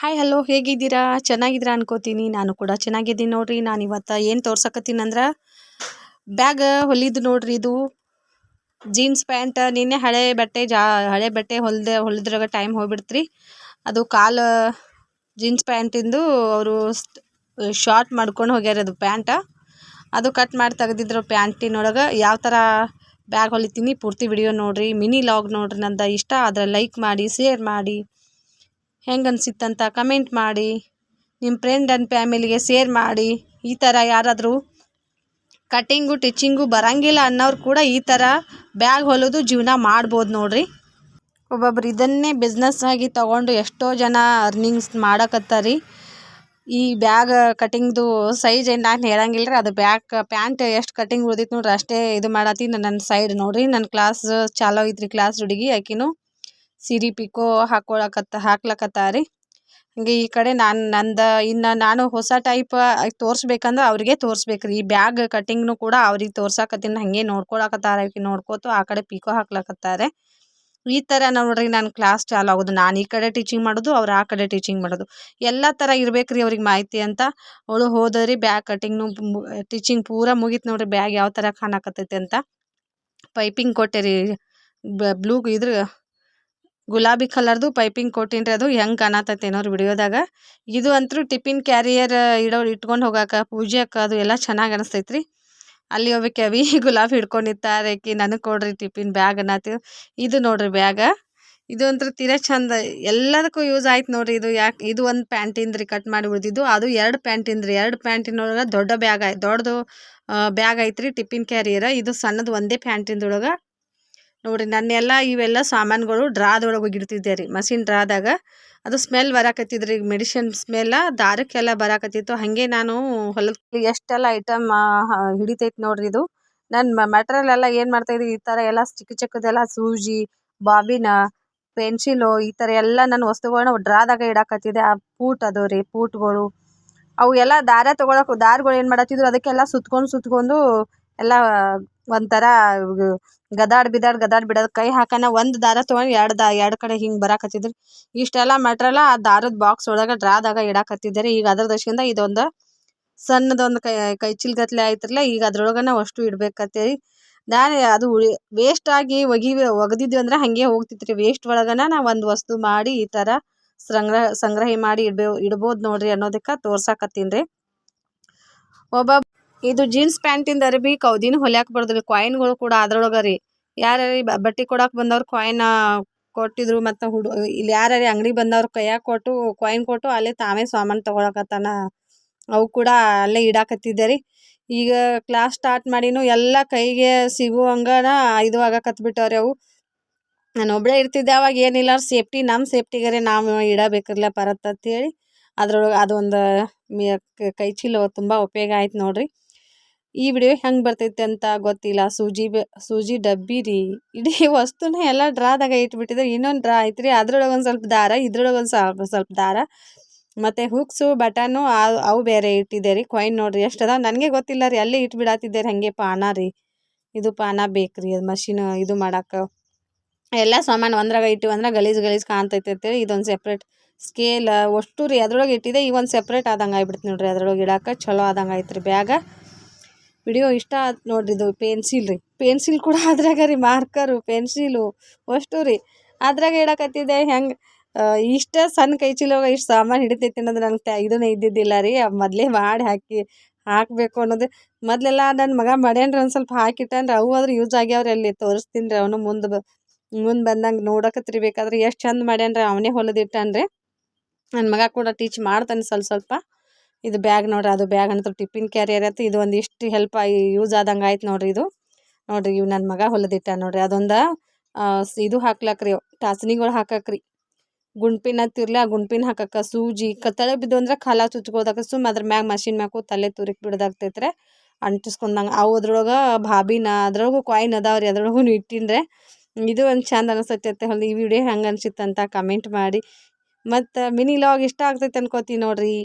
Hi hello ಹೇಗಿದ್ದೀರಾ? ಚೆನ್ನಾಗಿದ್ದೀರಾ ಅನ್ಕೋತೀನಿ. ನಾನು ಕೂಡ ಚೆನ್ನಾಗಿದ್ದೀನಿ ನೋಡ್ರಿ. ನಾನು ಇವತ್ತು ಏನು ತೋರ್ಸಕತ್ತೀನಂದ್ರೆ ಬ್ಯಾಗ್ ಹೊಲಿದು ನೋಡ್ರಿ ಇದು. ಜೀನ್ಸ್ ಪ್ಯಾಂಟ್ ನಿನ್ನೆ ಹಳೆ ಬಟ್ಟೆ ಜಾ, ಹಳೆ ಬಟ್ಟೆ ಹೊಲ್ದೆ, ಹೊಲಿದ್ರಾಗ ಟೈಮ್ ಹೋಗ್ಬಿಡ್ತ್ರಿ. ಅದು ಕಾಲು ಜೀನ್ಸ್ ಪ್ಯಾಂಟಿಂದು ಅವರು ಶಾರ್ಟ್ ಮಾಡ್ಕೊಂಡು ಹೋಗ್ಯಾರ ಅದು ಪ್ಯಾಂಟ ಅದು ಕಟ್ ಮಾಡಿ ತೆಗೆದಿದ್ರು ಪ್ಯಾಂಟಿನೊಳಗೆ. ಯಾವ ಥರ ಬ್ಯಾಗ್ ಹೊಲಿತೀನಿ ಪೂರ್ತಿ ವಿಡಿಯೋ ನೋಡಿರಿ. ಮಿನಿ ಲಾಗ್ ನೋಡ್ರಿ ನಂದು ಇಷ್ಟ. ಆದರೆ ಲೈಕ್ ಮಾಡಿ ಶೇರ್ ಮಾಡಿ. ಹೆಂಗೆ ಅನಿಸಿತ್ತಂತ ಕಮೆಂಟ್ ಮಾಡಿ ನಿಮ್ಮ ಫ್ರೆಂಡ್ ಆ್ಯಂಡ್ ಫ್ಯಾಮಿಲಿಗೆ ಸೇರ್ ಮಾಡಿ, ಈ ಥರ ಯಾರಾದರೂ ಕಟ್ಟಿಂಗು ಟಿಚಿಂಗು ಬರಂಗಿಲ್ಲ ಅನ್ನೋರು ಕೂಡ ಈ ಥರ ಬ್ಯಾಗ್ ಹೊಲಿದು ಜೀವನ ಮಾಡ್ಬೋದು ನೋಡಿರಿ. ಒಬ್ಬೊಬ್ರು ಇದನ್ನೇ ಬಿಸ್ನೆಸ್ ಆಗಿ ತೊಗೊಂಡು ಎಷ್ಟೋ ಜನ ಅರ್ನಿಂಗ್ಸ್ ಮಾಡಕತ್ತಾರಿ. ಈ ಬ್ಯಾಗ್ ಕಟಿಂಗ್ದು ಸೈಜ್ ಏನು ನಾನು ಹೇಳಂಗಿಲ್ಲ ರೀ ಅದು ಬ್ಯಾಗ್ ಪ್ಯಾಂಟ್ ಎಷ್ಟು ಕಟಿಂಗ್ ಉಳಿದಿತ್ತು ನೋಡ್ರಿ, ಅಷ್ಟೇ ಇದು ಮಾಡತ್ತಿ ನನ್ನ ಸೈಡ್ ನೋಡಿರಿ ನನ್ನ ಕ್ಲಾಸ್ ಚಾಲೋ ಐತ್ರಿ ಕ್ಲಾಸ್ ಹುಡುಗಿ, ಆಕಿನೂ. ಸೀರೆ ಪಿಕೋ ಹಾಕೊಳಕತ್ತ, ಹಾಕ್ಲಕತ್ತಾರಿ. ಹಂಗೆ ಈ ಕಡೆ ನಾನು ನಂದು ಇನ್ನು ನಾನು ಹೊಸ ಟೈಪ್ ತೋರಿಸ್ಬೇಕಂದ್ರೆ ಅವ್ರಿಗೆ ತೋರಿಸ್ಬೇಕ್ರಿ. ಈ ಬ್ಯಾಗ್ ಕಟ್ಟಿಂಗ್ನು ಕೂಡ ಅವ್ರಿಗೆ ತೋರ್ಸಾಕತ್ತೀನಿ ಹಾಗೆ ನೋಡ್ಕೊಳಕತ್ತಾರ ನೋಡ್ಕೋತು ಆ ಕಡೆ ಪಿಕೋ ಹಾಕ್ಲಕತ್ತಾರೆ. ಈ ಥರ ನೋಡ್ರಿ ನಾನು ಕ್ಲಾಸ್ ಚಾಲು ಆಗೋದು. ನಾನು ಈ ಕಡೆ ಟೀಚಿಂಗ್ ಮಾಡೋದು, ಅವ್ರು ಆ ಕಡೆ ಟೀಚಿಂಗ್ ಮಾಡೋದು. ಎಲ್ಲ ಥರ ಇರ್ಬೇಕು ರೀ ಅವ್ರಿಗೆ ಮಾಹಿತಿ ಅಂತ. ಅವಳು ಹೋದರಿ ಬ್ಯಾಗ್ ಕಟ್ಟಿಂಗ್ನು ಟೀಚಿಂಗ್ ಪೂರ ಮುಗೀತು ನೋಡ್ರಿ ಬ್ಯಾಗ್ ಯಾವ ಥರ ಕಾಣಕತ್ತೈತೆ ಅಂತ. ಪೈಪಿಂಗ್ ಕೊಟ್ಟೆ ರೀ ಬ್ಲೂ ಇದ್ರ ಗುಲಾಬಿ ಕಲರ್ದು, ಪೈಪಿಂಗ್ ಕೊಟ್ಟಿನ್ರಿ ಅದು ಹೆಂಗೆ ಕಾಣತೈತೆ ನೋಡ್ರಿ ವಿಡಿಯೋದಾಗ. ಇದು ಅಂತೂ ಟಿಫಿನ್ ಕ್ಯಾರಿಯರ್ ಇಡೋ, ಇಟ್ಕೊಂಡು ಹೋಗಾಕ ಪೂಜೆಕ್ಕೆ ಅದು ಎಲ್ಲ ಚೆನ್ನಾಗಿ ಅನಿಸ್ತೈತ್ರಿ. ಅಲ್ಲಿ ಒಬ್ಬ ಅವಿ ಗುಲಾಬಿ ಹಿಡ್ಕೊಂಡು ನಿಂತಾಳೆ ಆಕಿ ನನಗೆ ಕೊಡ್ರಿ ಟಿಫಿನ್ ಬ್ಯಾಗ್ ಅನ್ನತ್ತೀವಿ ಇದು ನೋಡ್ರಿ ಬ್ಯಾಗ. ಇದು ಅಂತೂ ತೀರಾ ಚಂದ. ಎಲ್ಲದಕ್ಕೂ ಯೂಸ್ ಆಯ್ತು ನೋಡ್ರಿ ಇದು ಯಾಕೆ, ಇದು ಒಂದು ಪ್ಯಾಂಟಿಂದು ರೀ ಕಟ್ ಮಾಡಿ ಉಳಿದಿದ್ದು. ಅದು ಎರಡು ಪ್ಯಾಂಟಿಂದು ರೀ. ಎರಡು ಪ್ಯಾಂಟಿನೊಳಗೆ ದೊಡ್ಡ ಬ್ಯಾಗ್ ಆಯ್ತು ದೊಡ್ಡದು ಬ್ಯಾಗ್ ಐತ್ರಿ ಟಿಫಿನ್ ಕ್ಯಾರಿಯರ್. ಇದು ಸಣ್ಣದು ಒಂದೇ ಪ್ಯಾಂಟಿಂದೊಳಗೆ ನೋಡ್ರಿ, ನನ್ನೆಲ್ಲ ಇವೆಲ್ಲ ಸಾಮಾನುಗಳು ಡ್ರಾದೊಳಗೆ ಹೋಗಿಡ್ತಿದ್ದೆ ರೀ. ಮಷಿನ್ ಡ್ರಾದಾಗ ಅದು ಸ್ಮೆಲ್ ಬರಾಕತ್ತಿದ್ರಿ ಮೆಡಿಸಿನ್ ಸ್ಮೆಲ್ಲ ದಾರಕ್ಕೆಲ್ಲ ಬರಾಕತ್ತಿತ್ತು. ಹಾಗೆ ನಾನು ಹೊಲಕ್ಕೆ ಎಷ್ಟೆಲ್ಲ ಐಟಮ್ ಹಿಡಿತೈತೆ ನೋಡ್ರಿ ಇದು. ನನ್ನ ಮೆಟ್ರಿಯಲ್ ಎಲ್ಲ ಏನು ಮಾಡ್ತಾಯಿದ್ರಿ ಈ ಥರ ಎಲ್ಲ ಚಿಕ್ಕ ಚಿಕ್ಕದೆಲ್ಲ ಸೂಜಿ, ಬಾಬಿನ ಪೆನ್ಸಿಲು ಈ ಥರ ಎಲ್ಲ ನನ್ನ ವಸ್ತುಗಳನ್ನ ಡ್ರಾದಾಗ ಇಡಾಕತ್ತಿದೆ ಆ ಪೂಟ್ ಅದು ರೀ, ಪೂಟ್ಗಳು. ಅವು ಎಲ್ಲ ದಾರ ತೊಗೊಳಕ್ಕೆ ದಾರಗಳು ಏನು ಮಾಡತ್ತಿದ್ರು ಅದಕ್ಕೆಲ್ಲ ಸುತ್ಕೊಂಡು ಸುತ್ಕೊಂಡು ಎಲ್ಲ ಒಂಥರ ಗದಾಡ್ ಬಿದಾಡ್ ಗದಾಡ್ ಬಿಡೋದು. ಕೈ ಹಾಕನ ಒಂದು ದಾರ ತೊಗೊಂಡು ಎರಡು ದಾ, ಎರಡು ಕಡೆ ಹಿಂಗೆ ಬರಾಕತ್ತಿದ್ರು. ಇಷ್ಟೆಲ್ಲ ಮೆಟ್ರಲ್ಲ ಆ ದಾರದ ಬಾಕ್ಸ್ ಒಳಗೆ ಡ್ರಾದಾಗ ಇಡಾಕ್ ರೀ ಈಗ ಅದ್ರ ದಶಿಂದ ಇದೊಂದು ಸಣ್ಣದೊಂದು ಕೈ ಕೈ ಚಿಲ್ಗತ್ಲೆ ಆಯ್ತಿರಲ್ಲ ಈಗ ಅದ್ರೊಳಗನ ಅಷ್ಟು ಇಡ್ಬೇಕತ್ತೇಳಿ ನಾನು ಅದು ಉಳಿ ವೇಸ್ಟ್ ಆಗಿ ಒಗಿ, ಒಗ್ದಿದ್ವಿ ಅಂದ್ರೆ ಹಾಗೆ ಹೋಗ್ತಿತ್ರಿ. ವೇಸ್ಟ್ ಒಳಗನ ನಾ ಒಂದು ವಸ್ತು ಮಾಡಿ ಈ ಥರ ಸಂಗ್ರಹ ಸಂಗ್ರಹ ಮಾಡಿ ಇಡ್ಬೇ, ಇಡ್ಬೋದು ನೋಡ್ರಿ ಅನ್ನೋದಕ್ಕೆ ತೋರ್ಸಾಕತ್ತೀನಿ ರೀ. ಒಬ್ಬ ಇದು ಜೀನ್ಸ್ ಪ್ಯಾಂಟಿಂದ ಅರಬಿ ಕೌದಿನ ಹೊಲ್ಯಾಕ್ ಬರೋದ್ರಿ ಕಾಯಿನ್ಗಳು ಕೂಡ ಅದ್ರೊಳಗೆ ರೀ. ಯಾರ್ಯಾರು ಬಟ್ಟೆ ಕೊಡಾಕ್ ಬಂದವ್ರು ಕಾಯಿನ್ ಕೊಟ್ಟಿದ್ರು ಮತ್ತು ಹುಡು ಇಲ್ಲಿ ಯಾರು ಅಂಗಡಿ ಬಂದವ್ರು ಕೈಯಾಗ ಕೊಟ್ಟು ಕಾಯಿನ್ ಕೊಟ್ಟು ಅಲ್ಲೇ ತಾವೇ ಸಾಮಾನು ತಗೊಳಕತ್ತಾನ. ಅವು ಕೂಡ ಅಲ್ಲೇ ಇಡಾಕತ್ತಿದ್ದೆ ರೀ. ಈಗ ಕ್ಲಾಸ್ ಸ್ಟಾರ್ಟ್ ಮಾಡಿನೂ ಎಲ್ಲ ಕೈಗೆ ಸಿಗುವಂಗನ ಇದು ಆಗಕತ್ಬಿಟ್ಟವ್ರಿ ಅವು. ನಾನು ಒಬ್ಬಳೇ ಇರ್ತಿದ್ದೆ ಅವಾಗ ಏನಿಲ್ಲ ಸೇಫ್ಟಿ ನಮ್ಮ ಸೇಫ್ಟಿಗರೆ ನಾವು ಇಡಬೇಕಿರ್ಲ ಪರತ್ ಅಂತೇಳಿ. ಅದ್ರೊಳಗೆ ಅದೊಂದು ಕೈ ಚೀಲ ತುಂಬ ಉಪಯೋಗ ಆಯ್ತು ನೋಡ್ರಿ. ಈ ವಿಡಿಯೋ ಹೆಂಗೆ ಬರ್ತೈತೆ ಅಂತ ಗೊತ್ತಿಲ್ಲ. ಸೂಜಿ ಬೆ, ಸೂಜಿ ಡಬ್ಬಿ ರೀ. ಇಡೀ ವಸ್ತುನ ಎಲ್ಲ ಡ್ರಾದಾಗ ಇಟ್ಬಿಟ್ಟಿದ್ರೆ ಇನ್ನೊಂದು ಡ್ರಾ ಐತ್ರಿ. ಅದ್ರೊಳಗೆ ಒಂದು ಸ್ವಲ್ಪ ದಾರ, ಇದ್ರೊಳಗೆ ಒಂದು ಸ್ವಲ್ಪ ಸ್ವಲ್ಪ ದಾರ. ಮತ್ತು ಹುಕ್ಸು, ಬಟನು ಅವು ಬೇರೆ ಇಟ್ಟಿದ್ದೆ ರೀ. ಕೊಯ್ನ್ ನೋಡ್ರಿ. ಎಷ್ಟು ಅದಾವ ನನಗೆ ಗೊತ್ತಿಲ್ಲ ರೀ. ಅಲ್ಲಿ ಇಟ್ಬಿಡತ್ತಿದ್ದೆ ಹಾಗೆ ಪಾನ ರೀ. ಇದು ಪಾನ ಬೇಕು ರೀ ಅದು ಮಷಿನ್ ಇದು ಮಾಡಕ್ಕೆ ಎಲ್ಲ ಸಾಮಾನು ಒಂದ್ರಾಗ ಇಟ್ಟಿವಿ ಅಂದ್ರೆ ಗಲೀಜು ಗಲೀಜು ಕಾಣ್ತೈತೆ ಅಂತೇಳಿ ಇದೊಂದು ಸೆಪ್ರೇಟ್ ಸ್ಕೇಲ್ ಅಷ್ಟು ರೀ. ಅದ್ರೊಳಗೆ ಇಟ್ಟಿದೆ, ಈ ಒಂದು ಸೆಪ್ರೇಟ್ ಆದಂಗೆ ಆಗ್ಬಿಡ್ತು ನೋಡ್ರಿ. ಅದ್ರೊಳಗೆ ಇಡಕ್ಕೆ ಚಲೋ ಆದಂಗೆ ಐತ್ರಿ ಬ್ಯಾಗ ವಿಡಿಯೋ ಇಷ್ಟ ಆಯ್ತು ನೋಡ್ರಿ ಇದು ಪೆನ್ಸಿಲ್ ರೀ. ಪೆನ್ಸಿಲ್ ಕೂಡ ಅದ್ರಾಗ ರೀ ಮಾರ್ಕರು, ಪೆನ್ಸಿಲು, ಅಷ್ಟು ರೀ. ಅದ್ರಾಗ ಇಡಕತ್ತಿದ್ದೆ ಹೆಂಗೆ ಇಷ್ಟ ಸಣ್ಣ ಕೈ ಚೀಲವಾಗ ಇಷ್ಟು ಸಾಮಾನು ಹಿಡಿತೈತಿ ಅನ್ನೋದು ನಂಗೆ ತ್ಯಾ ಇದನ್ನ ಇದ್ದಿದ್ದಿಲ್ಲ ರೀ. ಮೊದಲೇ ಮಾಡಿ ಹಾಕಿ, ಹಾಕಬೇಕು ಅನ್ನೋದು. ಮೊದಲೆಲ್ಲ ನನ್ನ ಮಗ ಮಾಡ್ಯಾನ್ರಿ ಒಂದು ಸ್ವಲ್ಪ ಹಾಕಿಟ್ಟಾನ್ರಿ. ಅವು ಆದ್ರೆ ಯೂಸ್ ಆಗ್ಯಾವ್ರಿ ಅಲ್ಲಿ ತೋರಿಸ್ತೀನಿ ರೀ ಅವನು ಮುಂದೆ ಬ, ಮುಂದೆ ಬಂದಂಗೆ ನೋಡಕತ್ತಿರ್ಬೇಕಾದ್ರೆ ಎಷ್ಟು ಚಂದ ಮಾಡ್ಯಾನ್ರಿ. ಅವನೇ ಹೊಲದಿಟ್ಟಾನ್ರಿ. ನನ್ನ ಮಗ ಕೂಡ ಟೀಚ್ ಮಾಡ್ತಾನೆ ಸ್ವಲ್ಪ ಸ್ವಲ್ಪ. ಇದು ಬ್ಯಾಗ್ ನೋಡ್ರಿ, ಅದು ಬ್ಯಾಗ್ ಅಂತ ಟಿಫಿನ್ ಕ್ಯಾರಿಯರ್ ಅಂತ ಇದು ಒಂದಿಷ್ಟು ಹೆಲ್ಪ್ ಆಗಿ ಯೂಸ್ ಆದಂಗೆ ಆಯ್ತು ನೋಡ್ರಿ ಇದು. ನೋಡ್ರಿ ಇವು ನನ್ನ ಮಗ ಹೊಲದಿಟ್ಟ ನೋಡ್ರಿ, ಅದೊಂದು ಇದು ಹಾಕ್ಲಕ್ರಿ ಟಾಸ್ನಿಗಳು ಹಾಕಕ್ರಿ ಗುಂಡ್ಪಿನ ತಿರ್ಲಿ ಆ ಗುಂಡ್ಪಿನ ಹಾಕಕ್ಕ ಸೂಜಿ ಕತ್ತಳೆ ಬಿದ್ದು ಅಂದ್ರೆ ಕಾಲ ಚುಚ್ಕೋದಕ್ಕೆ ಸುಮ್ಮ ಅದ್ರ ಮ್ಯಾಗ ಮಷಿನ್ ಮ್ಯಾಕು ತಲೆ ತುರಿಕ್ ಬಿಡ್ದಾಗ್ತೈತ್ರೆ. ಅಂಟಿಸ್ಕೊಂಡಂಗೆ ಅವು ಅದ್ರೊಳಗೆ ಭಾಬಿನ, ಅದ್ರೊಳಗೂ ಕಾಯಿನ್ ಅದಾವ್ರಿ ಅದ್ರೊಳಗೂ ಇಟ್ಟಿನ್ರೆ ಇದು ಒಂದು ಚಂದ ಅನಿಸ್ತೈತೆ ಹೊಲಿ ಈ ವಿಡಿಯೋ ಹೆಂಗೆ ಅನಿಸುತ್ತಂತ ಕಮೆಂಟ್ ಮಾಡಿ. ಮತ್ತು ಮಿನಿ ಲಾಗ್ ಇಷ್ಟ ಆಗ್ತೈತೆ ಅನ್ಕೋತೀನಿ ನೋಡ್ರಿ?